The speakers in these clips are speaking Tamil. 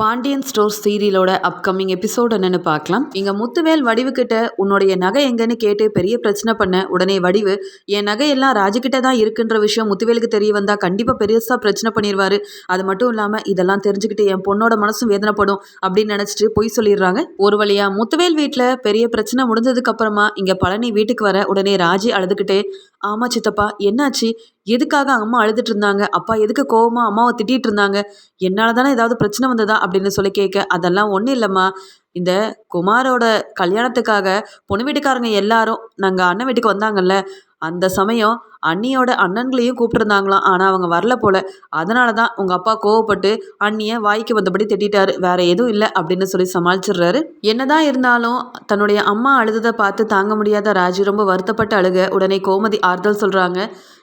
பாண்டியன் ஸ்டோர் சீரியலோட அப்கமிங் எபிசோட் என்னன்னு பார்க்கலாம். இங்க முத்துவேல் வடிவு கிட்ட உன்னுடைய நகை எங்கன்னு கேட்டு பெரிய பிரச்சனை பண்ண உடனே வடிவு என் நகையெல்லாம் ராஜுகிட்ட தான் இருக்குன்ற விஷயம் முத்துவேலுக்கு தெரிய வந்தா கண்டிப்பா பெருசா பிரச்சனை பண்ணிடுவாரு அது மட்டும் இல்லாம இதெல்லாம் தெரிஞ்சுக்கிட்டு என் பொண்ணோட மனசும் வேதனைப்படும் அப்படின்னு நினைச்சிட்டு பொய் சொல்லிடுறாங்க. ஒரு வழியா முத்துவேல் வீட்டுல பெரிய பிரச்சனை முடிஞ்சதுக்கு அப்புறமா இங்க பழனி வீட்டுக்கு வர உடனே ராஜி அழுதுகிட்டே ஆமா சித்தப்பா என்னாச்சு? எதுக்காக அம்மா அழுதுட்டு இருந்தாங்க? அப்பா எதுக்கு கோவமா அம்மாவை திட்டிட்டு இருந்தாங்க? என்னால் தானே ஏதாவது பிரச்சனை வந்ததா? அப்படின்னு சொல்லி கேட்க அதெல்லாம் ஒன்றும் இல்லைம்மா. இந்த குமாரோட கல்யாணத்துக்காக பொண்ணு வீட்டுக்காரங்க எல்லாரும் நாங்கள் அண்ணன் வீட்டுக்கு வந்தாங்கல்ல அந்த சமயம் அண்ணியோட அண்ணன்களையும் கூப்பிட்டுருந்தாங்களாம். ஆனால் அவங்க வரல போல. அதனால தான் உங்கள் அப்பா கோவப்பட்டு அண்ணியை வாய்க்கு வந்தபடி திட்டாரு வேற எதுவும் இல்லை அப்படின்னு சொல்லி சமாளிச்சிடுறாரு. என்னதான் இருந்தாலும் தன்னுடைய அம்மா அழுததை பார்த்து தாங்க முடியாத ராஜி ரொம்ப வருத்தப்பட்டு அழுக. உடனே கோமதி ஆறுதல் சொல்கிறாங்க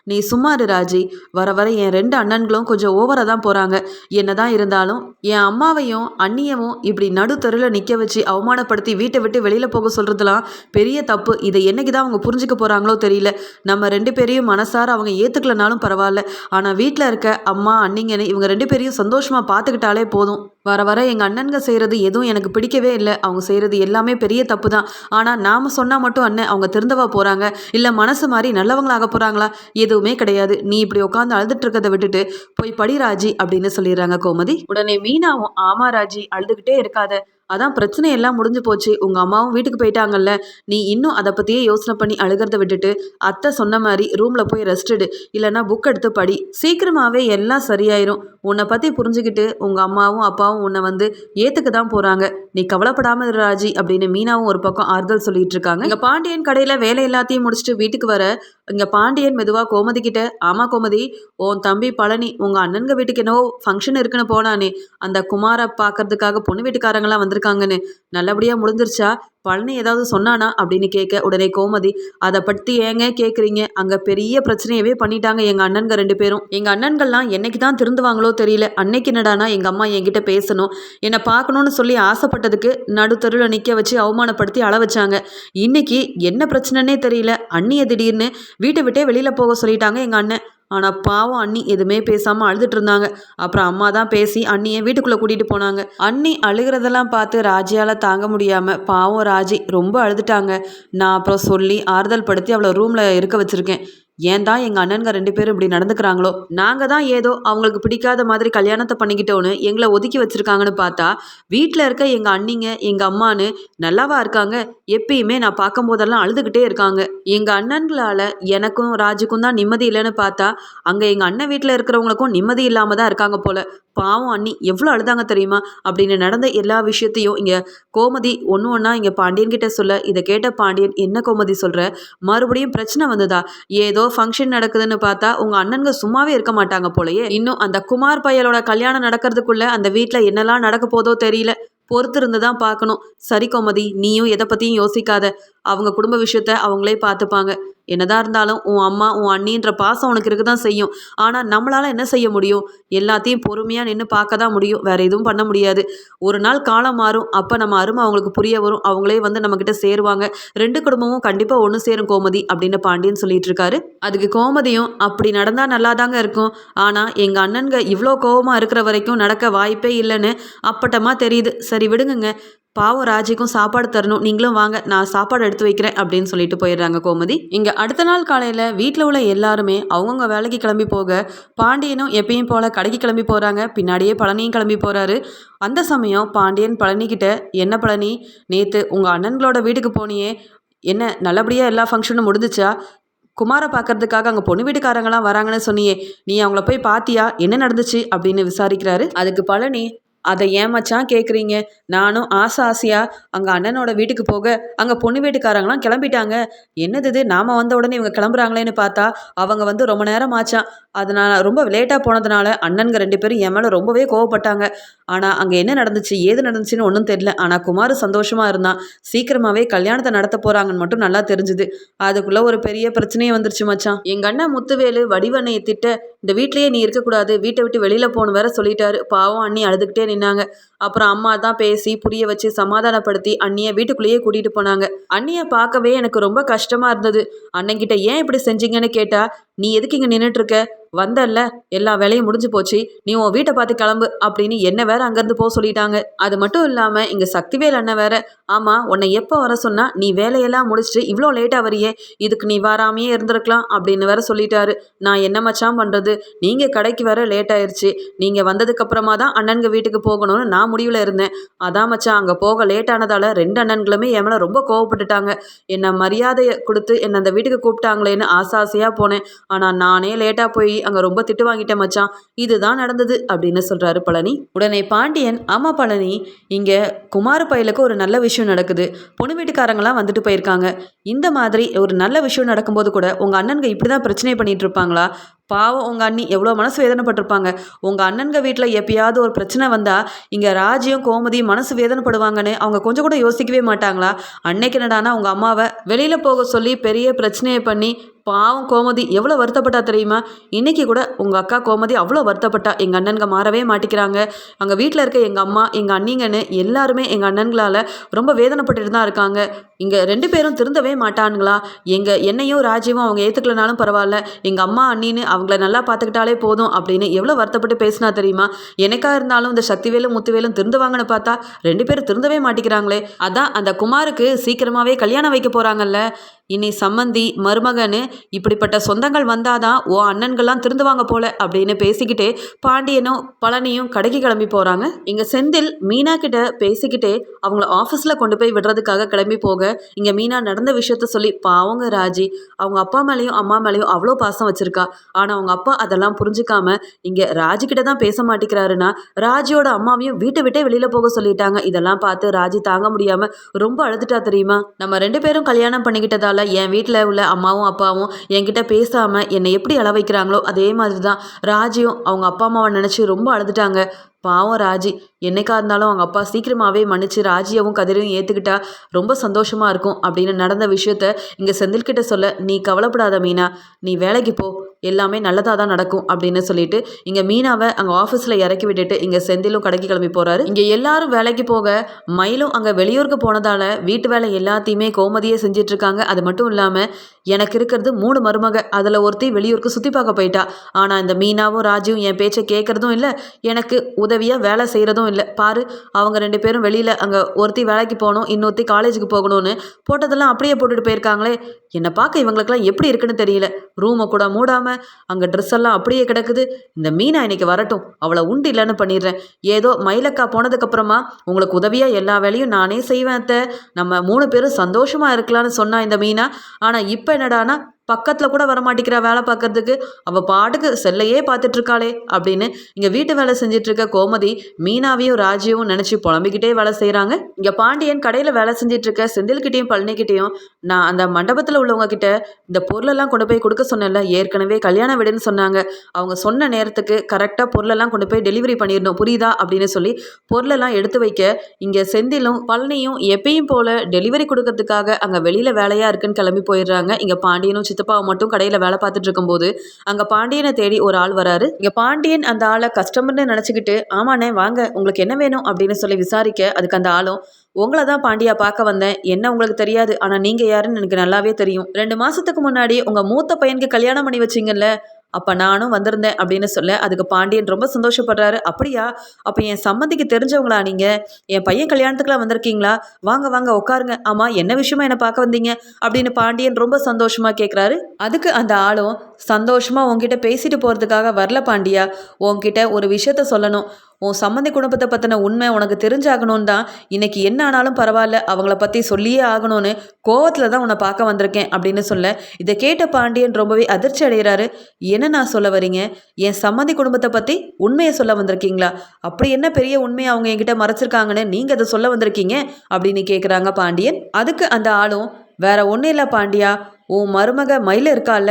நீ சும்மாரு ராஜி. வர வர என் ரெண்டு அண்ணன்களும் கொஞ்சம் ஓவராக தான் போகிறாங்க என்னதான் இருந்தாலும் என் அம்மாவையும் அண்ணியவும் இப்படி நடுத்தருவில் நிற்க வச்சு அவமானப்படுத்தி வீட்டை விட்டு வெளியில் போக சொல்கிறதுலாம் பெரிய தப்பு. இதை என்னைக்கு தான் அவங்க புரிஞ்சுக்க போகிறாங்களோ தெரியல. நம்ம ரெண்டு பேரையும் மனசார அவங்க ஏற்றுக்கலனாலும் பரவாயில்ல. ஆனால் வீட்டில் இருக்க அம்மா அண்ணிங்கன்னு இவங்க ரெண்டு பேரையும் சந்தோஷமாக பார்த்துக்கிட்டாலே போதும். வர வர எங்கள் அண்ணன்க செய்கிறது எதுவும் எனக்கு பிடிக்கவே இல்லை. அவங்க செய்கிறது எல்லாமே பெரிய தப்பு தான். ஆனால் நாம் சொன்னால் மட்டும் அண்ணன் அவங்க திருந்தவா போகிறாங்க இல்லை மனசு மாதிரி நல்லவங்களாக போகிறாங்களா எது எதுவுமே கிடையாது. நீ இப்படி உட்காந்து அழுதுட்டு இருக்கதை விட்டுட்டு போய் படி ராஜி அப்படின்னு சொல்லிடுறாங்க கோமதி. உடனே மீனாவும் ஆமா ராஜி அழுதுகிட்டே இருக்காத. அதான் பிரச்சனை எல்லாம் முடிஞ்சு போச்சு. உங்கள் அம்மாவும் வீட்டுக்கு போயிட்டாங்கல்ல. நீ இன்னும் அதை பற்றியே யோசனை பண்ணி அழுகிறத விட்டுட்டு அத்தை சொன்ன மாதிரி ரூமில் போய் ரெஸ்ட் எடு. இல்லைன்னா புக் எடுத்து படி. சீக்கிரமாகவே எல்லாம் சரியாயிரும். உன்னை பற்றி புரிஞ்சுக்கிட்டு உங்கள் அம்மாவும் அப்பாவும் உன்னை வந்து ஏற்றுக்க தான் போகிறாங்க நீ கவலைப்படாமல் ராஜி அப்படின்னு மீனாவும் ஒரு பக்கம் ஆறுதல் சொல்லிட்டு இருக்காங்க. இங்கே பாண்டியன் கடையில் வேலை எல்லாத்தையும் முடிச்சுட்டு வீட்டுக்கு வர இங்கே பாண்டியன் மெதுவாக கோமதி கிட்ட ஆமாம் கோமதி உன் தம்பி பழனி உங்கள் அண்ணனுங்க வீட்டுக்கு என்னவோ ஃபங்க்ஷன் இருக்குன்னு போனானே அந்த குமாரை பார்க்கறதுக்காக பொண்ணு வீட்டுக்காரங்களாம் வந்திருக்காங்கன்னு நல்லபடியாக முடிஞ்சிருச்சா? பழனி ஏதாவது சொன்னானா அப்படின்னு கேட்க உடனே கோமதி அதை பற்றி ஏங்க கேட்குறீங்க அங்கே பெரிய பிரச்சனையவே பண்ணிட்டாங்க எங்கள் அண்ணன்க ரெண்டு பேரும். எங்கள் அண்ணன்கள்லாம் என்னைக்கு தான் திருந்துவாங்களோ தெரியல. அன்னைக்கு என்னடானா எங்கள் அம்மா என்கிட்ட பேசணும். என்னை பார்க்கணுன்னு சொல்லி ஆசைப்பட்டதுக்கு நடுத்தருவில் நிற்க வச்சு அவமானப்படுத்தி அள வச்சாங்க. இன்னைக்கு என்ன பிரச்சனைனே தெரியல. அண்ணியை திடீர்னு வீட்டை விட்டே வெளியில் போக சொல்லிட்டாங்க எங்கள் அண்ணன். ஆனால் பாவம் அண்ணி எதுவுமே பேசாமல் அழுதுட்டு இருந்தாங்க அப்புறம் அம்மா தான் பேசி அண்ணியை வீட்டுக்குள்ளே கூட்டிகிட்டு போனாங்க. அண்ணி அழுகிறதெல்லாம் பார்த்து ராஜியால் தாங்க முடியாமல் பாவம் ராஜி ரொம்ப அழுதுட்டாங்க. நான் அப்புறம் சொல்லி ஆறுதல் படுத்தி அவளை ரூமில் இருக்க வச்சுருக்கேன். ஏன் தான் எங்கள் அண்ணனுங்க ரெண்டு பேரும் இப்படி நடந்துக்கிறாங்களோ? நாங்கள் தான் ஏதோ அவங்களுக்கு பிடிக்காத மாதிரி கல்யாணத்தை பண்ணிக்கிட்டோன்னு எங்களை ஒதுக்கி வச்சுருக்காங்கன்னு பார்த்தா வீட்டில் இருக்க எங்கள் அண்ணிங்க எங்கள் அம்மான்னு நல்லாவா இருக்காங்க? எப்பயுமே நான் பார்க்கும்போதெல்லாம் அழுதுகிட்டே இருக்காங்க. எங்கள் அண்ணன்களால் எனக்கும் ராஜுக்கும் தான் நிம்மதி இல்லைன்னு பார்த்தா அங்கே எங்கள் அண்ணன் வீட்டில் இருக்கிறவங்களுக்கும் நிம்மதி இல்லாமல் தான் இருக்காங்க போல. பாவம் அண்ணி எவ்வளோ அழுதாங்க தெரியுமா? அப்படின்னு நடந்த எல்லா விஷயத்தையும் இங்கே கோமதி ஒன்று ஒன்றா இங்கே பாண்டியன்கிட்ட சொல்ல இதை கேட்ட பாண்டியன் என்ன கோமதி சொல்கிற மறுபடியும் பிரச்சனை வந்ததா? ஏதோ ஃபங்க்ஷன் நடக்குதுன்னு பார்த்தா உங்கள் அண்ணனுங்க சும்மாவே இருக்க மாட்டாங்க போலயே. இன்னும் அந்த குமார் பையலோட கல்யாணம் நடக்கிறதுக்குள்ள அந்த வீட்டில் என்னெல்லாம் நடக்க போதோ தெரியல. பொறுத்திருந்து தான் பார்க்கணும். சரி கோமதி நீயும் எதை பற்றியும் யோசிக்காத. அவங்க குடும்ப விஷயத்த அவங்களே பார்த்துப்பாங்க. என்னதான் இருந்தாலும் உன் அம்மா உன் அண்ணின்ற பாசம் உனக்கு இருக்க தான் செய்யும். ஆனால் நம்மளால் என்ன செய்ய முடியும்? எல்லாத்தையும் பொறுமையாக நின்று பார்க்க தான் முடியும். வேற எதுவும் பண்ண முடியாது. ஒரு நாள் காலம் மாறும். அப்போ நம்ம அருமை அவங்களுக்கு புரிய வரும். அவங்களே வந்து நம்மக்கிட்ட சேருவாங்க. ரெண்டு குடும்பமும் கண்டிப்பாக ஒன்று சேரும் கோமதி அப்படின்னு பாண்டியன் சொல்லிட்டு இருக்காரு. அதுக்கு கோமதியும் அப்படி நடந்தால் நல்லா தாங்க இருக்கும். ஆனால் எங்கள் அண்ணன்க இவ்வளோ கோவமாக இருக்கிற வரைக்கும் நடக்க வாய்ப்பே இல்லைன்னு அப்பட்டமாக தெரியுது. சரி விடுங்க பாவம் ராஜிக்கும் சாப்பாடு தரணும். நீங்களும் வாங்க நான் சாப்பாடு எடுத்து வைக்கிறேன் அப்படின்னு சொல்லிட்டு போயிடுறாங்க கோமதி. இங்கே அடுத்த நாள் காலையில் வீட்டில் உள்ள எல்லாருமே அவங்கவுங்க வேலைக்கு கிளம்பி போக பாண்டியனும் எப்பயும் போல் கடைக்கு கிளம்பி போகிறாங்க பின்னாடியே பழனியும் கிளம்பி போகிறாரு அந்த சமயம் பாண்டியன் பழனிக்கிட்ட என்ன பழனி? நேற்று உங்கள் அண்ணன்களோட வீட்டுக்கு போனியே. என்ன நல்லபடியாக எல்லா ஃபங்க்ஷனும் முடிஞ்சிச்சா? குமாரை பார்க்கறதுக்காக அங்கே பொண்ணு வீட்டுக்காரங்களாம் வராங்கன்னு சொன்னியே. நீ அவங்கள போய் பாத்தியா? என்ன நடந்துச்சு? அப்படின்னு விசாரிக்கிறாரு. அதுக்கு பழனி அதை ஏன் மச்சான் கேட்குறீங்க நானும் ஆசை ஆசையாக அங்கே அண்ணனோட வீட்டுக்கு போக அங்கே பொண்ணு வீட்டுக்காரங்களாம் கிளம்பிட்டாங்க. என்னது இது? நாம் வந்த உடனே இவங்க கிளம்புறாங்களேன்னு பார்த்தா அவங்க வந்து ரொம்ப நேரம் ஆச்சான். அதனால் ரொம்ப லேட்டாக போனதுனால அண்ணனுங்க ரெண்டு பேரும் என் மேலே ரொம்பவே கோவப்பட்டாங்க. ஆனால் அங்கே என்ன நடந்துச்சு ஏது நடந்துச்சுன்னு ஒன்றும் தெரியல. ஆனால் குமார் சந்தோஷமாக இருந்தான். சீக்கிரமாகவே கல்யாணத்தை நடத்த போகிறாங்கன்னு மட்டும் நல்லா தெரிஞ்சுது. அதுக்குள்ளே ஒரு பெரிய பிரச்சனையே வந்துருச்சு மச்சான். எங்கள் அண்ணன் முத்துவேலு வடிவண்ணையை திட்ட இந்த வீட்லேயே நீ இருக்கக்கூடாது. வீட்டை விட்டு வெளியில் போகணும் வேற சொல்லிட்டாரு. பாவம் அண்ணி அழுதுகிட்டே நின்னாங்க அப்புறம் அம்மா தான் பேசி புரிய வச்சு சமாதானப்படுத்தி அண்ணியை வீட்டுக்குள்ளேயே கூட்டிகிட்டு போனாங்க. அண்ணியை பார்க்கவே எனக்கு ரொம்ப கஷ்டமாக இருந்தது. அண்ணங்கிட்ட ஏன் இப்படி செஞ்சீங்கன்னு கேட்டா நீ எதுக்கு இங்கே நின்றுட்டு இருக்க வந்தல்ல. எல்லா வேலையும் முடிஞ்சு போச்சு. நீ உன் வீட்டை பார்த்து கிளம்பு அப்படின்னு என்ன வேற அங்கேருந்து போக சொல்லிட்டாங்க. அது மட்டும் இல்லாமல் இங்கே சக்திவேல் அண்ணன் வேற ஆமாம் உன்னை எப்போ வர சொன்னா நீ வேலையெல்லாம் முடிச்சுட்டு இவ்வளோ லேட்டாக வரியே. இதுக்கு நீ வராமையே இருந்திருக்கலாம் அப்படின்னு வேற சொல்லிட்டாரு. நான் என்ன மச்சான் பண்ணுறது நீங்கள் கடைக்கு வர லேட் ஆயிருச்சு. நீங்கள் வந்ததுக்கப்புறமா தான் அண்ணனுங்க வீட்டுக்கு போகணும்னு நான் முடிவில் இருந்தேன். அதான் மச்சான் அங்கே போக லேட் ஆனதால் ரெண்டு அண்ணன்களுமே என் மேலே ரொம்ப கோவப்பட்டுட்டாங்க. என்னை மரியாதையை கொடுத்து என்னை அந்த வீட்டுக்கு கூப்பிட்டாங்களேன்னு ஆசை ஆசையாக போனேன். ஆனால் நானே லேட்டாக போய் அங்கே ரொம்ப திட்டு வாங்கிட்டேன் மச்சான். இதுதான் நடந்தது அப்படின்னு சொல்கிறாரு பழனி. உடனே பாண்டியன் ஆமாம் பழனி இங்கே குமார பயலுக்கு ஒரு நல்ல விஷயம் நடக்குது. பொண்ணு வீட்டுக்காரங்களாம் வந்துட்டு போயிருக்காங்க. இந்த மாதிரி ஒரு நல்ல விஷயம் நடக்கும்போது கூட உங்கள் அண்ணனுங்க இப்படி தான் பிரச்சனை பண்ணிகிட்டு இருப்பாங்களா? பாவம் உங்கள் அண்ணி எவ்வளோ மனசு வேதனைப்பட்டிருப்பாங்க. உங்கள் அண்ணன்க வீட்டில் எப்பயாவது ஒரு பிரச்சனை வந்தால் இங்கே ராஜியும் கோமதியும் மனசு வேதனைப்படுவாங்கன்னு அவங்க கொஞ்சம் கூட யோசிக்கவே மாட்டாங்களா? அன்னைக்கு என்னடானா உங்கள் அம்மாவை வெளியில் போக சொல்லி பெரிய பிரச்சனையை பண்ணி பாவம் கோமதி எவ்வளோ வருத்தப்பட்டா தெரியுமா? இன்றைக்கி கூட உங்கள் அக்கா கோமதி அவ்வளோ வருத்தப்பட்டா. எங்கள் அண்ணன்க மாறவே மாட்டிக்கிறாங்க. அங்கே வீட்டில் இருக்க எங்கள் அம்மா எங்கள் அண்ணிங்கன்னு எல்லாருமே எங்கள் அண்ணன்களால் ரொம்ப வேதனைப்பட்டுட்டு தான் இருக்காங்க. இங்கே ரெண்டு பேரும் திருந்தவே மாட்டானுங்களா? எங்கள் என்னையும் ராஜீவும் அவங்க ஏற்றுக்கலனாலும் பரவாயில்ல. எங்கள் அம்மா அண்ணின்னு அவங்கள நல்லா பார்த்துக்கிட்டாலே போதும் அப்படின்னு எவ்வளோ வருத்தப்பட்டு பேசினா தெரியுமா? எனக்கா இருந்தாலும் இந்த சக்திவேலும் முத்துவேலும் திருந்துவாங்கன்னு பார்த்தா ரெண்டு பேரும் திருந்தவே மாட்டிக்கிறாங்களே. அதான் அந்த குமாருக்கு சீக்கிரமாகவே கல்யாணம் வைக்க போகிறாங்கல்ல இனி சம்மந்தி மருமகன்னு இப்படிப்பட்ட சொந்தங்கள் வந்தாதான் ஓ அண்ணன்கள்லாம் திருந்துவாங்க போல அப்படின்னு பேசிக்கிட்டே பாண்டியனும் பழனியும் கடைக்கு கிளம்பி போகிறாங்க இங்கே செந்தில் மீனா கிட்ட பேசிக்கிட்டே அவங்கள ஆஃபீஸில் கொண்டு போய் விடுறதுக்காக கிளம்பி போக இங்கே மீனா நடந்த விஷயத்த சொல்லி பாவங்க ராஜி அவங்க அப்பா மேலேயும் அம்மா மேலேயும் அவ்வளோ பாசம் வச்சிருக்கா. ஆனால் அவங்க அப்பா அதெல்லாம் புரிஞ்சுக்காம இங்கே ராஜி கிட்ட தான் பேச மாட்டேங்கிறாருன்னா ராஜியோட அம்மாவையும் வீட்டை விட்டே வெளியில் போக சொல்லிட்டாங்க. இதெல்லாம் பார்த்து ராஜி தாங்க முடியாமல் ரொம்ப அழுதுட்டா தெரியுமா? நம்ம ரெண்டு பேரும் கல்யாணம் பண்ணிக்கிட்டதால என் வீட்டில் உள்ள அம்மாவும் அப்பாவும் என்கிட்ட பேசாமல் என்னை எப்படி அள வைக்கிறாங்களோ அதே மாதிரி தான் ராஜியும் அவங்க அப்பா அம்மாவை நினச்சி ரொம்ப அழுதுட்டாங்க. பாவம் ராஜி என்னைக்கா இருந்தாலும் அவங்க அப்பா சீக்கிரமாகவே மன்னிச்சு ராஜியவும் கதிரையும் ஏற்றுக்கிட்டா ரொம்ப சந்தோஷமாக இருக்கும் அப்படின்னு நடந்த விஷயத்த இங்கே செந்தில்கிட்ட சொல்ல நீ கவலைப்படாத மீனா. நீ வேலைக்கு போ. எல்லாமே நல்லதாக தான் நடக்கும் அப்படின்னு சொல்லிட்டு இங்கே மீனாவை அங்கே ஆஃபீஸில் இறக்கி விட்டுட்டு இங்கே செந்திலும் கடைக்கு கிளம்பி போகிறாரு இங்கே எல்லாரும் வேலைக்கு போக மயிலும் அங்கே வெளியூருக்கு போனதால் வீட்டு வேலை எல்லாத்தையுமே கோமதியே செஞ்சிட்ருக்காங்க அது மட்டும் இல்லாமல் எனக்கு இருக்கிறது மூணு மருமக. அதில் ஒருத்தி வெளியூருக்கு சுற்றி பார்க்க போயிட்டா. ஆனால் இந்த மீனாவும் ராஜுவும் என் பேச்சை கேட்குறதும் இல்லை. எனக்கு உதவியாக வேலை செய்கிறதும் இல்லை. பாரு அவங்க ரெண்டு பேரும் வெளியில் அங்கே ஒருத்தி வேலைக்கு போகணும் இன்னொருத்தி காலேஜுக்கு போகணும்னு போட்டதெல்லாம் அப்படியே போட்டுட்டு போயிருக்காங்களே. என்னை பார்க்க இவங்களுக்கெல்லாம் எப்படி இருக்குன்னு தெரியல. ரூமை கூட மூடாமல் அங்கே ட்ரெஸ் எல்லாம் அப்படியே கிடக்குது. இந்த மீனா இன்னைக்கு வரட்டும். அவளை உண்டு இல்லைன்னு பண்ணிடுறேன். ஏதோ மயிலக்கா போனதுக்கப்புறமா உங்களுக்கு உதவியாக எல்லா வேலையும் நானே செய்வேன் அத்தை. நம்ம மூணு பேரும் சந்தோஷமாக இருக்கலாம்னு சொன்னா இந்த மீனா. ஆனால் இப்போ என்னடானா பக்கத்தில் கூட வரமாட்டேங்கிறா வேலை பார்க்கறதுக்கு. அவள் பாட்டுக்கு செல்லையே பார்த்துட்ருக்காளே அப்படின்னு இங்கே வீட்டு வேலை செஞ்சிட்ருக்க கோமதி மீனாவையும் ராஜியும் நினச்சி புலம்பிக்கிட்டே வேலை செய்கிறாங்க இங்கே பாண்டியன் கடையில் வேலை செஞ்சிட்ருக்க செந்தில்கிட்டையும் பழனிக்கிட்டேயும் நான் அந்த மண்டபத்தில் உள்ளவங்க கிட்ட இந்த பொருளெல்லாம் கொண்டு போய் கொடுக்க சொன்னேன்ல ஏற்கனவே கல்யாண வீடுன்னு சொன்னாங்க. அவங்க சொன்ன நேரத்துக்கு கரெக்டாக பொருளெல்லாம் கொண்டு போய் டெலிவரி பண்ணிடணும் புரியுதா அப்படின்னு சொல்லி பொருளெல்லாம் எடுத்து வைக்க இங்கே செந்திலும் பழனியும் எப்பயும் போல் டெலிவரி கொடுக்கறதுக்காக அங்கே வெளியில் வேலையாக இருக்குன்னு கிளம்பி போயிடுறாங்க. இங்கே பாண்டியனும் சித்தப்பாவை மட்டும் கடையில் வேலை பார்த்துட்டு இருக்கும்போது அங்கே பாண்டியனை தேடி ஒரு ஆள் வராரு. இங்கே பாண்டியன் அந்த ஆளை கஸ்டமர்னு நினச்சிக்கிட்டு ஆமாண்ணே வாங்க உங்களுக்கு என்ன வேணும்? அப்படின்னு சொல்லி விசாரிக்க அதுக்கு அந்த ஆளும் உங்களை தான் பாண்டியா பார்க்க வந்தேன். என்ன உங்களுக்கு தெரியாது? ஆனால் நீங்கள் யாருன்னு எனக்கு நல்லாவே தெரியும். ரெண்டு மாதத்துக்கு முன்னாடி உங்கள் மூத்த பையனுக்கு கல்யாணம் பண்ணி வச்சிங்கல்ல அப்போ நானும் வந்திருந்தேன் அப்படின்னு சொல்ல அதுக்கு பாண்டியன் ரொம்ப சந்தோஷப்படுறாரு. அப்படியா? அப்போ என் சம்மந்திக்கு தெரிஞ்சவங்களா நீங்கள் என் பையன் கல்யாணத்துக்குலாம் வந்திருக்கீங்களா? வாங்க வாங்க உட்காருங்க. ஆமாம் என்ன விஷயமா என்னை பார்க்க வந்தீங்க? அப்படின்னு பாண்டியன் ரொம்ப சந்தோஷமாக கேட்குறாரு அதுக்கு அந்த ஆளும் சந்தோஷமாக உங்ககிட்ட பேசிட்டு போகிறதுக்காக வரல பாண்டியா. உங்ககிட்ட ஒரு விஷயத்த சொல்லணும். உன் சம்மந்தி குடும்பத்தை பற்றின உண்மை உனக்கு தெரிஞ்சாகணும்னு தான் இன்னைக்கு என்ன ஆனாலும் பரவாயில்ல அவங்கள பற்றி சொல்லியே ஆகணும்னு கோவத்தில் தான் உன்னை பார்க்க வந்திருக்கேன் அப்படின்னு சொல்ல இதை கேட்ட பாண்டியன் ரொம்பவே அதிர்ச்சி அடைகிறாரு. என்ன நான் சொல்ல வரீங்க? என் சம்மந்தி குடும்பத்தை பற்றி உண்மையை சொல்ல வந்திருக்கீங்களா? அப்படி என்ன பெரிய உண்மையை அவங்க என்கிட்ட மறைச்சிருக்காங்கன்னு நீங்கள் அதை சொல்ல வந்திருக்கீங்க? அப்படின்னு கேட்குறாங்க பாண்டியன். அதுக்கு அந்த ஆளும் வேற ஒன்றும் இல்லை பாண்டியா உன் மருமக மயில் இருக்கால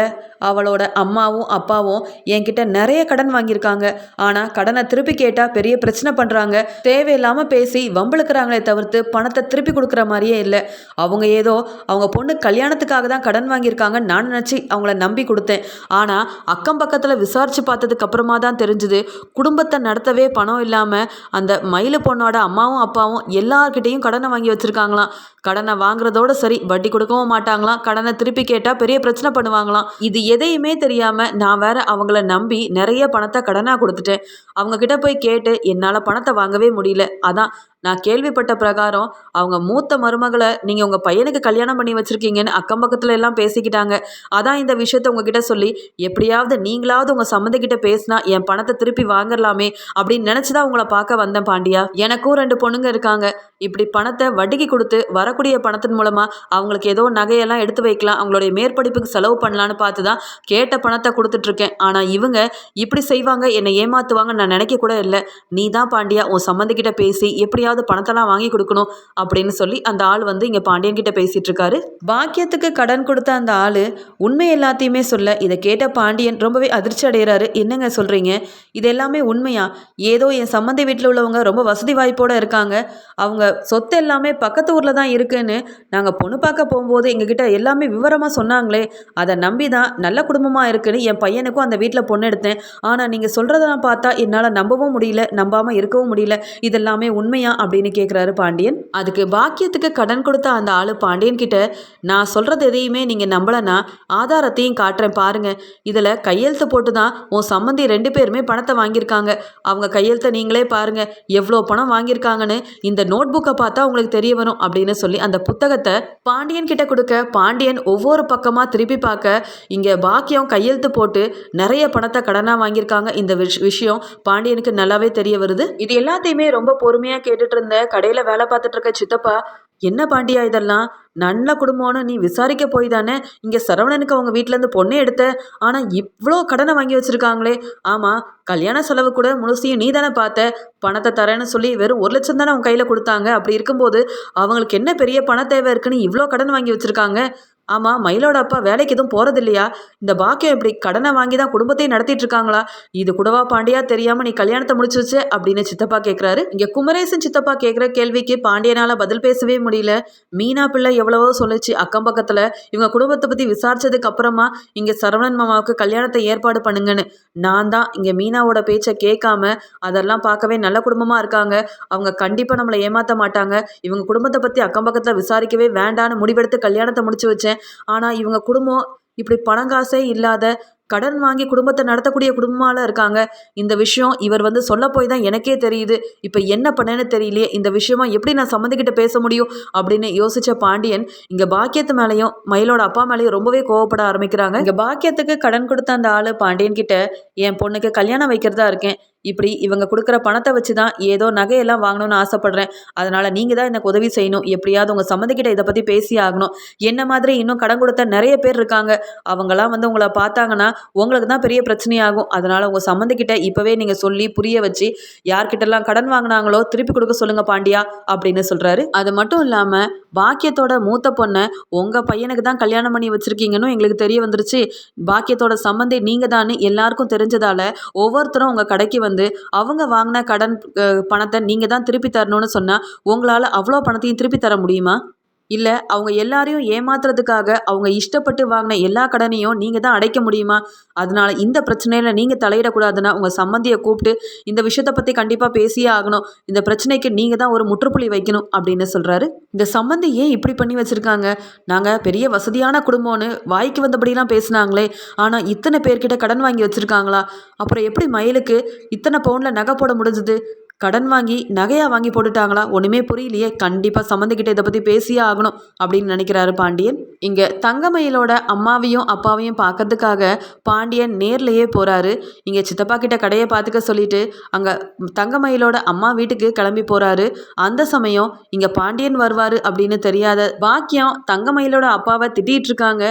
அவளோட அம்மாவும் அப்பாவும் என்கிட்ட நிறைய கடன் வாங்கியிருக்காங்க. ஆனால் கடனை திருப்பி கேட்டால் பெரிய பிரச்சனை பண்ணுறாங்க தேவையில்லாமல் பேசி வம்பிழுக்கிறாங்களே தவிர்த்து பணத்தை திருப்பி கொடுக்குற மாதிரியே இல்லை. அவங்க ஏதோ அவங்க பொண்ணு கல்யாணத்துக்காக தான் கடன் வாங்கியிருக்காங்கன்னு நான் நினச்சி அவங்கள நம்பி கொடுத்தேன். ஆனால் அக்கம் பக்கத்தில் விசாரித்து பார்த்ததுக்கு அப்புறமா தான் தெரிஞ்சுது குடும்பத்தை நடத்தவே பணம் இல்லாமல் அந்த மயில் பொண்ணோட அம்மாவும் அப்பாவும் எல்லார்கிட்டேயும் கடனை வாங்கி வச்சுருக்காங்களாம். கடனை வாங்குறதோட சரி வட்டி கொடுக்கவும் மாட்டாங்களாம். கடனை திருப்பி கேட்டால் பெரிய பிரச்சனை பண்ணுவாங்களாம். இது எதையுமே தெரியாமல் நான் வேற அவங்கள நம்பி நிறைய பணத்தை கடனாக கொடுத்துட்டேன். அவங்க கிட்ட போய் கேட்டு என்னால் பணத்தை வாங்கவே முடியல. அதான் நான் கேள்விப்பட்ட பிரகாரம் அவங்க மூத்த மருமகளை நீங்கள் உங்கள் பையனுக்கு கல்யாணம் பண்ணி வச்சுருக்கீங்கன்னு அக்கம் பக்கத்தில் எல்லாம் பேசிக்கிட்டாங்க. அதான் இந்த விஷயத்த உங்ககிட்ட சொல்லி எப்படியாவது நீங்களாவது உங்கள் சம்மந்திக்கிட்ட பேசினா என் பணத்தை திருப்பி வாங்கலாமே அப்படின்னு நினச்சி தான் உங்களை பார்க்க வந்தேன் பாண்டியா. எனக்கும் ரெண்டு பொண்ணுங்க இருக்காங்க. இப்படி பணத்தை வட்டிக்கு கொடுத்து வரக்கூடிய பணத்தின் மூலமாக அவங்களுக்கு ஏதோ நகையெல்லாம் எடுத்து வைக்கலாம். அவங்களுடைய மேற்படிப்புக்கு செலவு பண்ணலான்னு பார்த்து தான் கேட்ட பணத்தை கொடுத்துட்ருக்கேன். ஆனால் இவங்க இப்படி செய்வாங்க என்னை ஏமாற்றுவாங்கன்னு நான் நினைக்க கூட இல்லை. நீ தான் பாண்டியா உன் சம்மந்திக்கிட்ட பேசி எப்படியாவது பணத்தெல்லாம் வாங்கி கொடுக்கணும் அப்படின்னு சொல்லி அந்த ஆள் வந்து இங்கே பாண்டியன் கிட்ட பேசிட்டு இருக்காரு. பாக்கியத்துக்கு கடன் கொடுத்த அந்த ஆள் உண்மை எல்லாத்தையுமே சொல்ல இதை கேட்ட பாண்டியன் ரொம்பவே அதிர்ச்சி அடைகிறாரு. என்னங்க சொல்கிறீங்க இது எல்லாமே உண்மையா? ஏதோ என் சம்மந்தி வீட்டில் உள்ளவங்க ரொம்ப வசதி வாய்ப்போடு இருக்காங்க. அவங்க சொத்து எல்லாமே பக்கத்து ஊரில் தான் இருக்குன்னு நாங்கள் பொண்ணு பார்க்க போகும்போது எங்ககிட்ட எல்லாமே விவரமாக சொன்னாங்களே. அதை நம்பி தான் நல்ல குடும்பமாக இருக்குன்னு என் பையனுக்கும் அந்த வீட்டில் பொண்ணு எடுத்தேன். ஆனால் நீங்கள் சொல்கிறதெல்லாம் பார்த்தா என்னால் நம்பவும் முடியல நம்பாமல் இருக்கவும் முடியல. இதெல்லாமே உண்மையா? அப்படின்னு கேட்குறாரு பாண்டியன். அதுக்கு பாக்கியத்துக்கு கடன் கொடுத்த அந்த ஆள் பாண்டியன் கிட்ட நான் சொல்கிறது எதையுமே நீங்கள் நம்பலைன்னா ஆதாரத்தையும் காட்டுறேன் பாருங்க. இதில் கையெழுத்து போட்டு தான் உன் சம்மந்தி ரெண்டு பேருமே பணத்தை வாங்கியிருக்காங்க. அவங்க கையெழுத்தை நீங்களே பாருங்க. எவ்வளோ பணம் வாங்கியிருக்காங்கன்னு இந்த நோட் புக்கை பார்த்தா உங்களுக்கு தெரிய வரும் அப்படின்னு சொல்லி அந்த புத்தகத்தை பாண்டியன் கிட்ட கொடுக்க பாண்டியன் ஒவ்வொரு பக்கமாக திருப்பி பார்க்க இங்கே பாக்கியம் கையெழுத்து போட்டு நிறைய பணத்தை கடனாக வாங்கியிருக்காங்க. இந்த விஷ் விஷயம் பாண்டியனுக்கு நல்லாவே தெரிய வருது. இது எல்லாத்தையுமே ரொம்ப பொறுமையாக கேட்டு கேட்டுட்டு இருந்த கடையில் வேலை பார்த்துட்டு இருக்க சித்தப்பா என்ன பாண்டியா இதெல்லாம்? நல்ல குடும்பம்னு நீ விசாரிக்க போய் தானே? இங்கே சரவணனுக்கு அவங்க வீட்டிலேருந்து பொண்ணே எடுத்த. ஆனால் இவ்வளோ கடனை வாங்கி வச்சுருக்காங்களே. ஆமாம் கல்யாண செலவு கூட முழுசையும் நீ தானே பார்த்த. பணத்தை தரேன்னு சொல்லி வெறும் ஒரு லட்சம் தானே அவங்க கையில் கொடுத்தாங்க. அப்படி இருக்கும்போது அவங்களுக்கு என்ன பெரிய பண தேவை இருக்குன்னு இவ்வளோ கடன் வாங்கி வச்சுருக்காங்க? ஆமாம் மயிலோட அப்பா வேலைக்கு எதுவும் போகிறதில்லையா இந்த பாக்கியம் இப்படி கடனை வாங்கி தான் குடும்பத்தையும் நடத்திட்டு இருக்காங்களா இது குடவா பாண்டியா தெரியாமல் நீ கல்யாணத்தை முடிச்சு வச்ச அப்படின்னு சித்தப்பா கேட்குறாரு இங்கே குமரேசன் சித்தப்பா கேட்குற கேள்விக்கு பாண்டியனால் பதில் பேசவே முடியல. மீனா பிள்ளை எவ்வளவோ சொல்லுச்சு. அக்கம் பக்கத்தில் இவங்க குடும்பத்தை பற்றி விசாரிச்சதுக்கு அப்புறமா இங்கே சரவணன் மாமாவுக்கு கல்யாணத்தை ஏற்பாடு பண்ணுங்கன்னு. நான் தான் இங்கே மீனாவோட பேச்சை கேட்காம அதெல்லாம் பார்க்கவே நல்ல குடும்பமாக இருக்காங்க. அவங்க கண்டிப்பாக நம்மளை ஏமாற்ற மாட்டாங்க. இவங்க குடும்பத்தை பற்றி அக்கம் பக்கத்தில் விசாரிக்கவே வேண்டான்னு முடிவெடுத்து கல்யாணத்தை முடிச்சு வச்சேன். ஆனால் இவங்க குடும்பம் இப்படி பணங்காசே இல்லாத கடன் வாங்கி குடும்பத்தை நடத்தக்கூடிய குடும்பமால இருக்காங்க. இந்த விஷயம் இவர் வந்து சொல்ல போய் தான் எனக்கே தெரியுது. இப்போ என்ன பண்ணேன்னு தெரியலையே. இந்த விஷயமா எப்படி நான் சம்மந்திக்கிட்ட பேச முடியும் அப்படின்னு யோசிச்ச பாண்டியன் இங்கே பாக்கியத்து மேலேயும் மயிலோட அப்பா மேலேயும் ரொம்பவே கோவப்பட ஆரம்பிக்கிறாங்க. இங்கே பாக்கியத்துக்கு கடன் கொடுத்த அந்த ஆள் பாண்டியன் கிட்ட என் பொண்ணுக்கு கல்யாணம் வைக்கிறதா இருக்கேன். இப்படி இவங்க கொடுக்குற பணத்தை வச்சு தான் ஏதோ நகையெல்லாம் வாங்கணும்னு ஆசைப்பட்றேன். அதனால் நீங்கள் தான் எனக்கு உதவி செய்யணும். எப்படியாவது உங்கள் சம்மந்திக்கிட்ட இதை பற்றி பேசி ஆகணும். என்ன மாதிரி இன்னும் கடன் கொடுத்த நிறைய பேர் இருக்காங்க. அவங்களாம் வந்து உங்களை பார்த்தாங்கன்னா உங்களுக்கு தான் பெரிய பிரச்சனையாகும். அதனால் உங்கள் சம்மந்திக்கிட்ட இப்போவே நீங்கள் சொல்லி புரிய வச்சு யார்கிட்டலாம் கடன் வாங்கினாங்களோ திருப்பி கொடுக்க சொல்லுங்கள் பாண்டியா அப்படின்னு சொல்கிறாரு அது மட்டும் இல்லாமல் பாக்கியத்தோட மூத்த பொண்ணை உங்கள் பையனுக்கு தான் கல்யாணம் பண்ணி வச்சுருக்கீங்கன்னு எங்களுக்கு தெரிய வந்துருச்சு. பாக்கியத்தோட சம்மந்தி நீங்கள் தான் எல்லாருக்கும் தெரிஞ்சதால் ஒவ்வொருத்தரும் உங்கள் கடைக்கு வந்து அவங்க வாங்கின கடன் பணத்தை நீங்கள் தான் திருப்பி தரணும்னு சொன்னால் உங்களால் அவ்வளோ பணத்தையும் திருப்பி தர முடியுமா? இல்லை அவங்க எல்லாரையும் ஏமாத்துறதுக்காக அவங்க இஷ்டப்பட்டு வாங்கின எல்லா கடனையும் நீங்கள் தான் அடைக்க முடியுமா? அதனால இந்த பிரச்சனையில் நீங்கள் தலையிடக்கூடாதுன்னா உங்கள் சம்மந்தியை கூப்பிட்டு இந்த விஷயத்தை பற்றி கண்டிப்பாக பேசியே ஆகணும். இந்த பிரச்சனைக்கு நீங்கள் தான் ஒரு முற்றுப்புள்ளி வைக்கணும் அப்படின்னு சொல்கிறாரு இந்த சம்மந்தி ஏன் இப்படி பண்ணி வச்சுருக்காங்க? நாங்கள் பெரிய வசதியான குடும்பம்னு வாய்க்கு வந்தபடிலாம் பேசுனாங்களே. ஆனால் இத்தனை பேர்கிட்ட கடன் வாங்கி வச்சுருக்காங்களா? அப்புறம் எப்படி மயிலுக்கு இத்தனை பவுனில் நகை போட முடிஞ்சுது? கடன் வாங்கி நகையாக வாங்கி போட்டுட்டாங்களா? ஒன்றுமே புரியலையே. கண்டிப்பாக சம்மந்திக்கிட்ட இதை பற்றி பேசியே ஆகணும் அப்படின்னு நினைக்கிறாரு பாண்டியன். இங்கே தங்கமயிலோட அம்மாவையும் அப்பாவையும் பார்க்கறதுக்காக பாண்டியன் நேர்லேயே போகிறாரு இங்கே சித்தப்பா கிட்ட கடையை பார்த்துக்க சொல்லிட்டு அங்கே தங்கமயிலோட அம்மா வீட்டுக்கு கிளம்பி போகிறாரு அந்த சமயம் இங்கே பாண்டியன் வருவார் அப்படின்னு தெரியாத பாக்கியம் தங்கமயிலோட அப்பாவை திட்டிகிட்டு இருக்காங்க.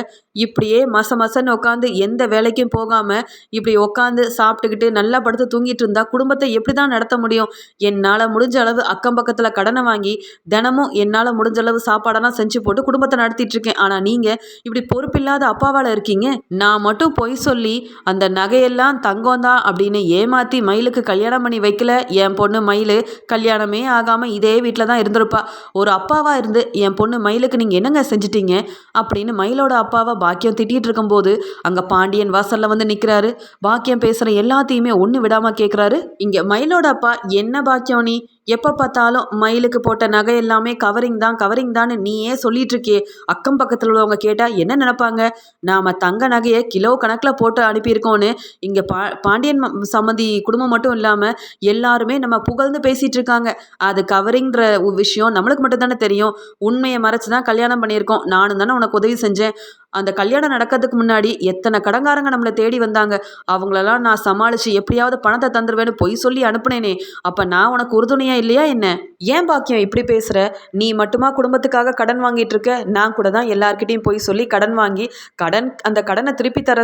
இப்படியே மச மசன்னு உட்காந்து எந்த வேலைக்கும் போகாமல் இப்படி உட்காந்து சாப்பிட்டுக்கிட்டு நல்லா படுத்து தூங்கிட்டு இருந்தால் குடும்பத்தை எப்படி தான் நடத்த முடியும்? என்னால் முடிஞ்ச அளவு அக்கம் பக்கத்தில் கடனை வாங்கி தினமும் என்னால் முடிஞ்ச அளவு சாப்பாடெல்லாம் செஞ்சு போட்டு குடும்பத்தை நடத்திட்டு இருக்கேன். ஆனால் நீங்கள் இப்படி பொறுப்பில்லாத அப்பாவால் இருக்கீங்க. நான் மட்டும் பொய் சொல்லி அந்த நகையெல்லாம் தங்கம் தான் அப்படின்னு ஏமாற்றி மயிலுக்கு கல்யாணம் பண்ணி வைக்கல. என் பொண்ணு மயில் கல்யாணமே ஆகாமல் இதே வீட்டில் தான் இருந்திருப்பா. ஒரு அப்பாவாக இருந்து என் பொண்ணு மயிலுக்கு நீங்கள் என்னங்க செஞ்சிட்டீங்க? அப்படின்னு மயிலோட அப்பாவை பாக்கியம் திட்டிகிட்டு இருக்கும்போது அங்கே பாண்டியன் வாசலில் வந்து நிற்கிறாரு பாக்கியம் பேசுகிற எல்லாத்தையுமே ஒன்று விடாமல் கேட்குறாரு இங்கே மயிலோட அப்பா என்ன பாக்கியம் நீ? எப்போ பார்த்தாலும் மயிலுக்கு போட்ட நகை எல்லாமே கவரிங் தான் கவரிங் தான் நீயே சொல்லிட்டு இருக்கியே. அக்கம் பக்கத்தில் உள்ளவங்க கேட்டால் என்ன நினைப்பாங்க? நாம் தங்க நகையை கிலோ கணக்கில் போட்டு அனுப்பியிருக்கோன்னு இங்கே பா பாண்டியன் சம்மந்தி குடும்பம் மட்டும் இல்லாமல் எல்லாருமே நம்ம புகழ்ந்து பேசிகிட்டு இருக்காங்க. அது கவரிங்கிற விஷயம் நம்மளுக்கு மட்டும் தானே தெரியும். உண்மையை மறைச்சி தான் கல்யாணம் பண்ணியிருக்கோம். நானும் தானே உனக்கு உதவி செஞ்சேன். அந்த கல்யாணம் நடக்கிறதுக்கு முன்னாடி எத்தனை கடங்காரங்க நம்மளை தேடி வந்தாங்க. அவங்களெல்லாம் நான் சமாளித்து எப்படியாவது பணத்தை தந்துடுவேன்னு பொய் சொல்லி அனுப்புனேனே. அப்போ நான் உனக்கு உறுதுணையாக இல்லையா என்ன? ஏன் பாக்கியம் இப்படி பேசுகிற நீ மட்டுமா குடும்பத்துக்காக கடன் வாங்கிட்டு இருக்க நான் கூட தான் எல்லார்கிட்டையும் பொய் சொல்லி கடன் வாங்கி கடன் அந்த கடனை திருப்பி தர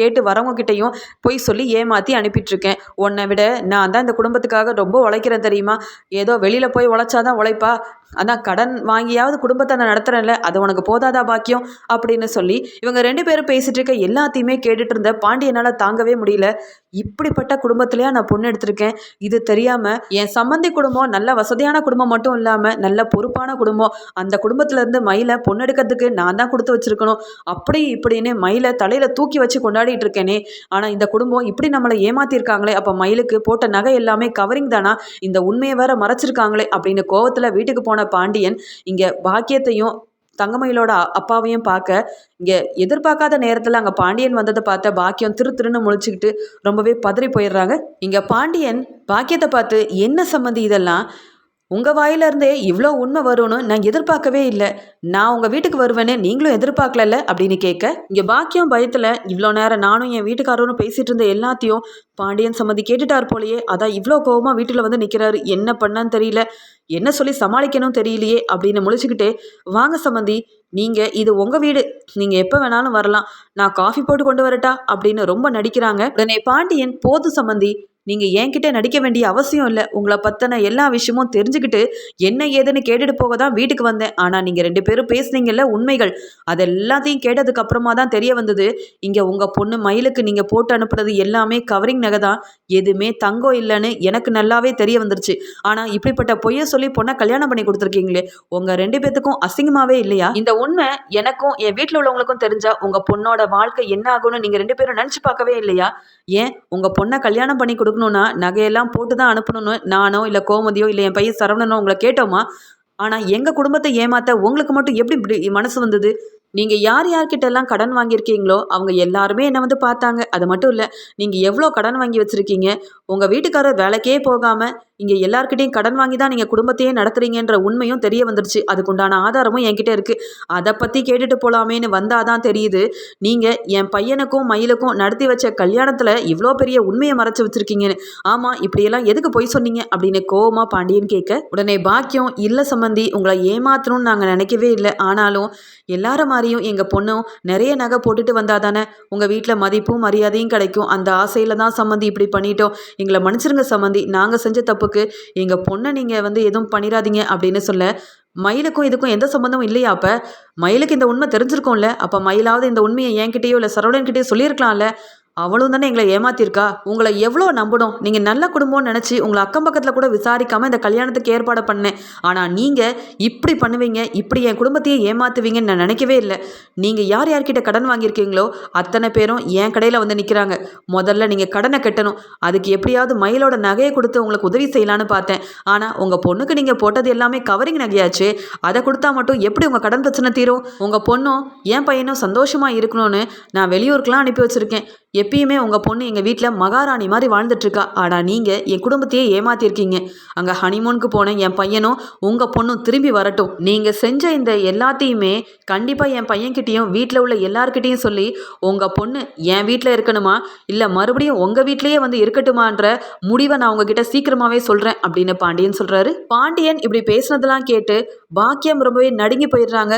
கேட்டு வரவங்க கிட்டேயும் பொய் சொல்லி ஏமாற்றி அனுப்பிட்டுருக்கேன். உன்னை விட நான் தான் இந்த குடும்பத்துக்காக ரொம்ப உழைக்கிறேன் தெரியுமா? ஏதோ வெளியில் போய் உழைச்சாதான் உழைப்பா. அதான் கடன் வாங்கியாவது குடும்பத்தை நான் நடத்துகிறேன்ல அது உனக்கு போதாதா பாக்கியம்? அப்படின்னு சொல்லி இவங்க ரெண்டு பேரும் பேசிட்டு இருக்க எல்லாத்தையுமே கேட்டுட்டு இருந்த பாண்டியனால் தாங்கவே முடியல. இப்படிப்பட்ட குடும்பத்திலேயே நான் பொண்ணு எடுத்திருக்கேன்? இது தெரியாமல் என் சம்மந்தி குடும்பம் நல்ல வசதியான குடும்பம் மட்டும் இல்லாமல் நல்ல பொறுப்பான குடும்பம். அந்த குடும்பத்திலேருந்து மயிலை பொண்ணு எடுக்கிறதுக்கு நான் தான் கொடுத்து வச்சிருக்கணும். அப்படி இப்படின்னு மயிலை தலையில் தூக்கி வச்சு கொண்டாடிட்டு இருக்கேனே. ஆனால் இந்த குடும்பம் இப்படி நம்மளை ஏமாத்திருக்காங்களே அப்போ மயிலுக்கு போட்ட நகை எல்லாமே கவரிங் தானா? இந்த உண்மையை வேற மறைச்சிருக்காங்களே அப்படின்னு கோவத்தில் வீட்டுக்கு போன பாண்டியன் இங்கே பாக்கியத்தையும் தங்கமயிலோட அப்பாவையும் பார்க்க இங்கே எதிர்பார்க்காத நேரத்தில் அங்கே பாண்டியன் வந்ததை பார்த்த பாக்கியம் திரு திருன்னு முழிச்சுக்கிட்டு ரொம்பவே பதறி போயிடுறாங்க. இங்கே பாண்டியன் பாக்கியத்தை பார்த்து என்ன சம்மந்தி இதெல்லாம்? உங்கள் வாயிலிருந்தே இவ்வளோ உண்மை வரும்னு நான் எதிர்பார்க்கவே இல்லை. நான் உங்கள் வீட்டுக்கு வருவேன்னு நீங்களும் எதிர்பார்க்கலல்ல அப்படின்னு கேட்க இங்கே பாக்கியம் பயத்தில் இவ்வளோ நேரம் நானும் என் வீட்டுக்காரரும் பேசிகிட்டு இருந்த எல்லாத்தையும் பாண்டியன் சம்மந்தி கேட்டுட்டார் போலயே அதான் இவ்வளோ கோபமாக வீட்டில் வந்து நிற்கிறாரு என்ன பண்ணான்னு தெரியல. என்ன சொல்லி சமாளிக்கணும் தெரியலையே அப்படின்னு முழிச்சுக்கிட்டே வாங்க சம்மந்தி நீங்கள் இது உங்கள் வீடு. நீங்கள் எப்போ வேணாலும் வரலாம். நான் காஃபி போட்டு கொண்டு வரட்டா? அப்படின்னு ரொம்ப நடிக்கிறாங்க. உடனே பாண்டியன் போது சம்மந்தி. நீங்கள் என்கிட்ட நடிக்க வேண்டிய அவசியம் இல்லை. உங்களை பற்றின எல்லா விஷயமும் தெரிஞ்சுக்கிட்டு என்ன ஏதுன்னு கேட்டுட்டு போக தான் வீட்டுக்கு வந்தேன். ஆனால் நீங்கள் ரெண்டு பேரும் பேசுனீங்கல்ல உண்மைகள். அது எல்லாத்தையும் கேட்டதுக்கு அப்புறமா தான் தெரிய வந்தது. இங்கே உங்கள் பொண்ணு மயிலுக்கு நீங்கள் போட்டு அனுப்புறது எல்லாமே கவரிங் நகை தான். எதுவுமே தங்கம் இல்லைன்னு எனக்கு நல்லாவே தெரிய வந்துருச்சு. ஆனால் இப்படிப்பட்ட பொய்யை சொல்லி பொண்ணை கல்யாணம் பண்ணி கொடுத்துருக்கீங்களே உங்கள் ரெண்டு பேத்துக்கும் அசிங்கமாவே இல்லையா? இந்த உண்மை எனக்கும் என் வீட்டில் உள்ளவங்களுக்கும் தெரிஞ்சா உங்கள் பொண்ணோட வாழ்க்கை என்ன ஆகும்னு நீங்கள் ரெண்டு பேரும் நினச்சி பார்க்கவே இல்லையா? ஏன் உங்கள் பொண்ணை கல்யாணம் பண்ணி கொடு கொடுக்கணுன்னா நகையெல்லாம் போட்டு தான் அனுப்பணும்னு நானோ இல்லை கோமதியோ இல்லை என் பையன் சரவணனோ உங்களை கேட்டோமா? ஆனால் எங்கள் குடும்பத்தை ஏமாத்த உங்களுக்கு மட்டும் எப்படி இப்படி மனசு வந்தது? நீங்கள் யார் யார்கிட்ட எல்லாம் கடன் வாங்கியிருக்கீங்களோ அவங்க எல்லாருமே என்னை வந்து பார்த்தாங்க. அது மட்டும் இல்லை நீங்கள் எவ்வளோ கடன் வாங்கி வச்சுருக்கீங்க உங்கள் வீட்டுக்காரர் வேலைக்கே போகாமல் இங்கே எல்லாருக்கிட்டையும் கடன் வாங்கி தான் நீங்கள் குடும்பத்தையே நடத்துறீங்கன்ற உண்மையும் தெரிய வந்துருச்சு. அதுக்குண்டான ஆதாரமும் என்கிட்ட இருக்குது அதை பற்றி கேட்டுட்டு போகலாமேன்னு வந்தால் தான் தெரியுது. நீங்கள் என் பையனுக்கும் மயிலுக்கும் நடத்தி வச்ச கல்யாணத்தில் இவ்வளோ பெரிய உண்மையை மறைச்சி வச்சுருக்கீங்கன்னு. ஆமாம் இப்படியெல்லாம் எதுக்கு பொய் சொன்னீங்க? அப்படின்னு கோபமாக பாண்டியன் கேட்க உடனே பாக்கியம் இல்லை சம்மந்தி உங்களை ஏமாத்தணும்னு நாங்கள் நினைக்கவே இல்லை. ஆனாலும் எல்லாரும் மாதிரியும் எங்கள் பொண்ணும் நிறைய நகை போட்டுட்டு வந்தா தானே. உங்கள் வீட்டில் மதிப்பும் மரியாதையும் கிடைக்கும். அந்த ஆசையில் தான் சம்மந்தி இப்படி பண்ணிட்டோம். எங்களை மன்னிச்சிருங்க சம்மந்தி. நாங்கள் செஞ்ச தப்புக்கு எங்கள் பொண்ணை நீங்கள் வந்து எதுவும் பண்ணிடாதீங்க அப்படின்னு சொல்ல மயிலுக்கும் இதுக்கும் எந்த சம்மந்தமும் இல்லையா அப்போ? மயிலுக்கு இந்த உண்மை தெரிஞ்சிருக்கோம்ல. அப்போ மயிலாவது இந்த உண்மையை என்கிட்டயோ இல்லை சரவணன்கிட்டயோ சொல்லியிருக்கலாம்ல. அவளும் தானே எங்களை ஏமாத்திருக்கா? உங்களை எவ்வளோ நம்பணும் நீங்கள் நல்ல குடும்பம்னு நினச்சி உங்களை அக்கம் பக்கத்தில் கூட விசாரிக்காமல் இந்த கல்யாணத்துக்கு ஏற்பாடு பண்ணேன். ஆனால் நீங்கள் இப்படி பண்ணுவீங்க இப்படி என் குடும்பத்தையே ஏமாத்துவீங்கன்னு நான் நினைக்கவே இல்லை. நீங்கள் யார் யார்கிட்ட கடன் வாங்கியிருக்கீங்களோ அத்தனை பேரும் என் கடையில் வந்து நிற்கிறாங்க முதல்ல நீங்கள் கடனை கட்டணும். அதுக்கு எப்படியாவது மயிலோட நகையை கொடுத்து உங்களுக்கு உதவி செய்யலான்னு பார்த்தேன். ஆனால் உங்கள் பொண்ணுக்கு நீங்கள் போட்டது எல்லாமே கவரிங் நகையாச்சு. அதை கொடுத்தா மட்டும் எப்படி உங்கள் கடன் பிரச்சனை தீரும்? உங்கள் பொண்ணும் என் பையனும் சந்தோஷமாக இருக்கணும்னு நான் வெளியூருக்கெலாம் அனுப்பி வச்சுருக்கேன். எப்பயுமே உங்கள் பொண்ணு எங்கள் வீட்டில் மகாராணி மாதிரி வாழ்ந்துட்டுருக்கா. ஆனால் நீங்கள் என் குடும்பத்தையே ஏமாத்திருக்கீங்க. அங்கே ஹனிமூனுக்கு போன என் பையனும் உங்கள் பொண்ணும் திரும்பி வரட்டும். நீங்கள் செஞ்ச இந்த எல்லாத்தையுமே கண்டிப்பாக என் பையன்கிட்டேயும் வீட்டில் உள்ள எல்லார்கிட்டேயும் சொல்லி உங்கள் பொண்ணு என் வீட்டில் இருக்கணுமா? இல்லை மறுபடியும் உங்கள் வீட்டிலேயே வந்து இருக்கட்டுமான்ற முடிவை நான் உங்ககிட்ட சீக்கிரமாகவே சொல்கிறேன் அப்படின்னு பாண்டியன் சொல்கிறாரு பாண்டியன் இப்படி பேசுனதெல்லாம் கேட்டு பாக்கியம் ரொம்பவே நடுங்கி போயிடுறாங்க.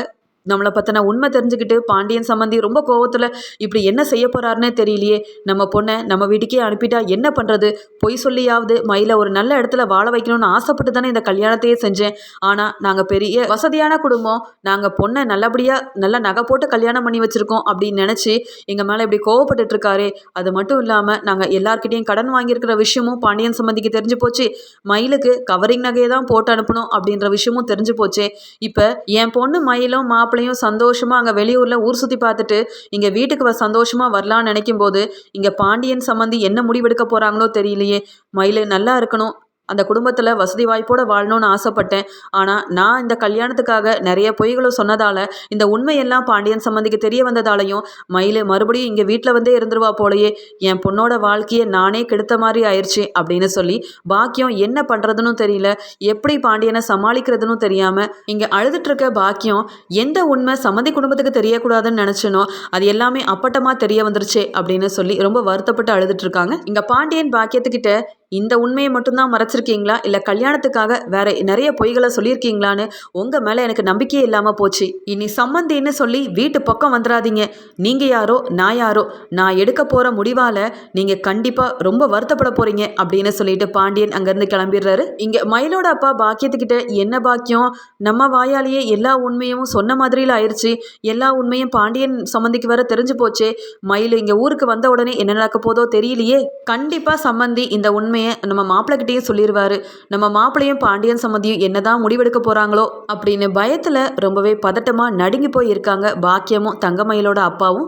நம்மளை பற்றின உண்மை தெரிஞ்சுக்கிட்டு பாண்டியன் சம்மந்தி ரொம்ப கோவத்தில் இப்படி என்ன செய்ய போகிறாருன்னே தெரியலையே. நம்ம பொண்ணை நம்ம வீட்டுக்கே அனுப்பிட்டா என்ன பண்ணுறது பொய் சொல்லியாவது மயில ஒரு நல்ல இடத்துல வாழ வைக்கணும்னு ஆசைப்பட்டு தானே இந்த கல்யாணத்தையே செஞ்சேன். ஆனால் நாங்கள் பெரிய வசதியான குடும்பம். நாங்கள் பொண்ணை நல்லபடியாக நல்ல நகை போட்டு கல்யாணம் பண்ணி வச்சுருக்கோம் அப்படின்னு நினச்சி எங்கள் மேலே இப்படி கோவப்பட்டுட்டு இருக்காரு. அது மட்டும் இல்லாமல் நாங்கள் எல்லாருக்கிட்டையும் கடன் வாங்கியிருக்கிற விஷயமும் பாண்டியன் சம்மந்திக்கு தெரிஞ்சு போச்சு. மயிலுக்கு கவரிங் நகையை தான் போட்டு அனுப்பணும் அப்படின்ற விஷயமும் தெரிஞ்சு போச்சே. இப்போ என் பொண்ணு மயிலும் மாப்பிள்ளையும் சந்தோஷமாக அங்கே வெளியூரில் ஊர் சுற்றி பார்த்துட்டு இங்கே வீட்டுக்கு வ சந்தோஷமாக வரலான்னு நினைக்கும் போது இங்கே பாண்டியன் சம்மந்தி என்ன முடிவெடுக்க போகிறாங்களோ தெரியலையே. மயில் நல்லா இருக்கணும். அந்த குடும்பத்தில் வசதி வாய்ப்போடு வாழணும்னு ஆசைப்பட்டேன். ஆனால் நான் இந்த கல்யாணத்துக்காக நிறைய பொய்களும் சொன்னதால் இந்த உண்மையெல்லாம் பாண்டியன் சம்மந்திக்கு தெரிய வந்ததாலையும் மயில் மறுபடியும் இங்கே வீட்டில் வந்தே இருந்துருவா போலயே என் பொண்ணோட வாழ்க்கையை நானே கெடுத்த மாதிரி ஆயிடுச்சு அப்படின்னு சொல்லி பாக்கியம் என்ன பண்ணுறதுன்னு தெரியல எப்படி பாண்டியனை சமாளிக்கிறதுன்னு தெரியாமல் இங்கே அழுதுட்டு பாக்கியம் எந்த உண்மை சம்மந்தி குடும்பத்துக்கு தெரியக்கூடாதுன்னு நினச்சனோ அது எல்லாமே அப்பட்டமாக தெரிய வந்துருச்சே அப்படின்னு சொல்லி ரொம்ப வருத்தப்பட்டு அழுதுட்டு இருக்காங்க இங்கே பாண்டியன் பாக்கியத்துக்கிட்ட இந்த உண்மையை மட்டும்தான் மறைச்சிருக்கீங்களா? இல்லை கல்யாணத்துக்காக வேற நிறைய பொய்களை சொல்லியிருக்கீங்களான்னு உங்கள் மேலே எனக்கு நம்பிக்கையே இல்லாமல் போச்சு. இனி சம்மந்தின்னு சொல்லி வீட்டு பக்கம் வந்துடாதீங்க நீங்கள் யாரோ நான் யாரோ நான் எடுக்க போகிற முடிவால் நீங்கள் கண்டிப்பாக ரொம்ப வருத்தப்பட போகிறீங்க அப்படின்னு சொல்லிட்டு பாண்டியன் அங்கேருந்து கிளம்பிடுறாரு. இங்கே மயிலோட அப்பா பாக்கியத்துக்கிட்ட என்ன பாக்கியம்? நம்ம வாயாலேயே எல்லா உண்மையும் சொன்ன மாதிரியில் ஆயிடுச்சு எல்லா உண்மையும் பாண்டியன் சம்மந்திக்கு வர தெரிஞ்சு போச்சே. மயில் இங்கே ஊருக்கு வந்த உடனே என்ன நடக்க போதோ தெரியலையே. கண்டிப்பாக சம்மந்தி இந்த உண்மையை நம்ம மாப்பிள்ளைகிட்டேயே சொல்லிடுவாரு நம்ம மாப்பிள்ளையும் பாண்டியன் சம்மந்தியும் என்னதான் முடிவெடுக்க போகிறாங்களோ அப்படின்னு பயத்தில் ரொம்பவே பதட்டமாக நடுங்கி போய் இருக்காங்க பாக்கியமும் தங்கமயிலோட அப்பாவும்.